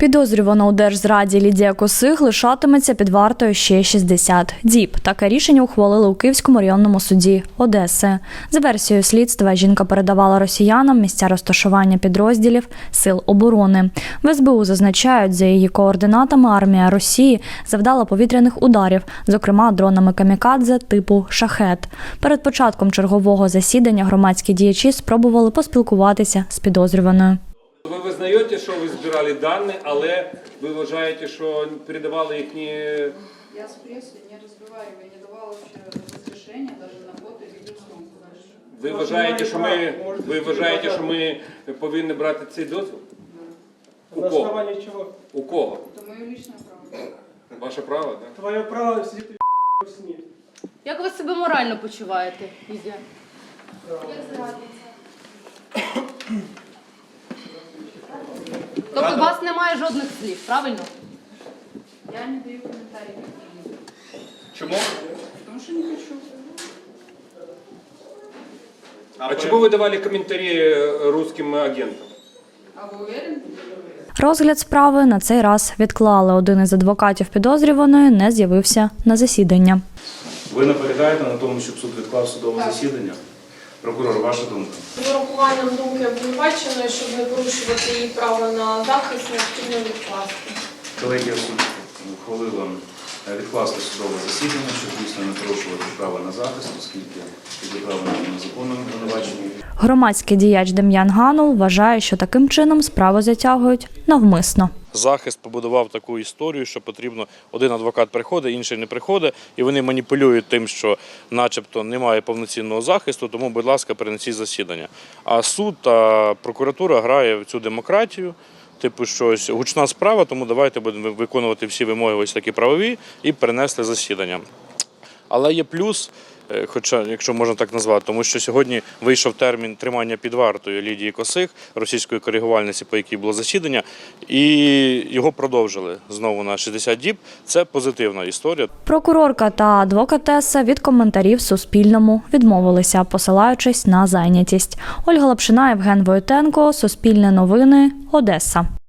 Підозрювана у держзраді Лідія Косих лишатиметься під вартою ще 60 діб. Таке рішення ухвалили у Київському районному суді Одеси. За версією слідства, жінка передавала росіянам місця розташування підрозділів сил оборони. В СБУ зазначають, за її координатами армія Росії завдала повітряних ударів, зокрема дронами камікадзе типу шахет. Перед початком чергового засідання громадські діячі спробували поспілкуватися з підозрюваною. Ви визнаєте, що ви збирали дані, але ви вважаєте, що передавали їхні. Я с прессой не разговариваю, не давала вообще разрешения даже на фото и видеосъемку дальше. Ви вважаєте, що ми ви вважаєте, що ми повинні брати цей дозвіл? У На кого? основании чего? У кого? Это мое личное право. Ваше право, так? Твое право сидит в СМИ. Як ви себе морально почуваєте, Лізія? Тобто у вас немає жодних слів, правильно? Я не даю никакие, Чому? потому что не хочу. А чому ви давали коментарі е, русським агентам? А вы уверены? Розгляд справи на цей раз відклали. Один із адвокатів підозрюваної не з'явився на засідання. Ви наполягаєте на тому, щоб суд відклав судове засідання? Прокурор, ваша думка? З урахуванням думки обвинуваченої, щоб не порушувати її право на захист, необхідно відкласти. Колегія суду ухвалила е, відкласти судове засідання, щоб дійсно не порушувати право на захист, оскільки право на законному обвинуваченні. Громадський діяч Дем'ян Ганул вважає, що таким чином справу затягують навмисно. Захист побудував таку історію, що потрібно один адвокат приходить, інший не приходить, і вони маніпулюють тим, що, начебто, немає повноцінного захисту, тому, будь ласка, перенесіть засідання. А суд та прокуратура грає в цю демократію. Типу, щось гучна справа, тому давайте будемо виконувати всі вимоги, ось такі правові, і перенесли засідання. Але є плюс, е, хоча, якщо можна так назвати, тому що сьогодні вийшов термін тримання під вартою Лідії Косих, російської коригувальниці, по якій було засідання, і його продовжили знову на 60 діб. Це позитивна історія. Прокурорка та адвокатеса від коментарів Суспільному відмовилися, посилаючись на зайнятість. Ольга Лапшина, Євген Войтенко, Суспільне новини, Одеса.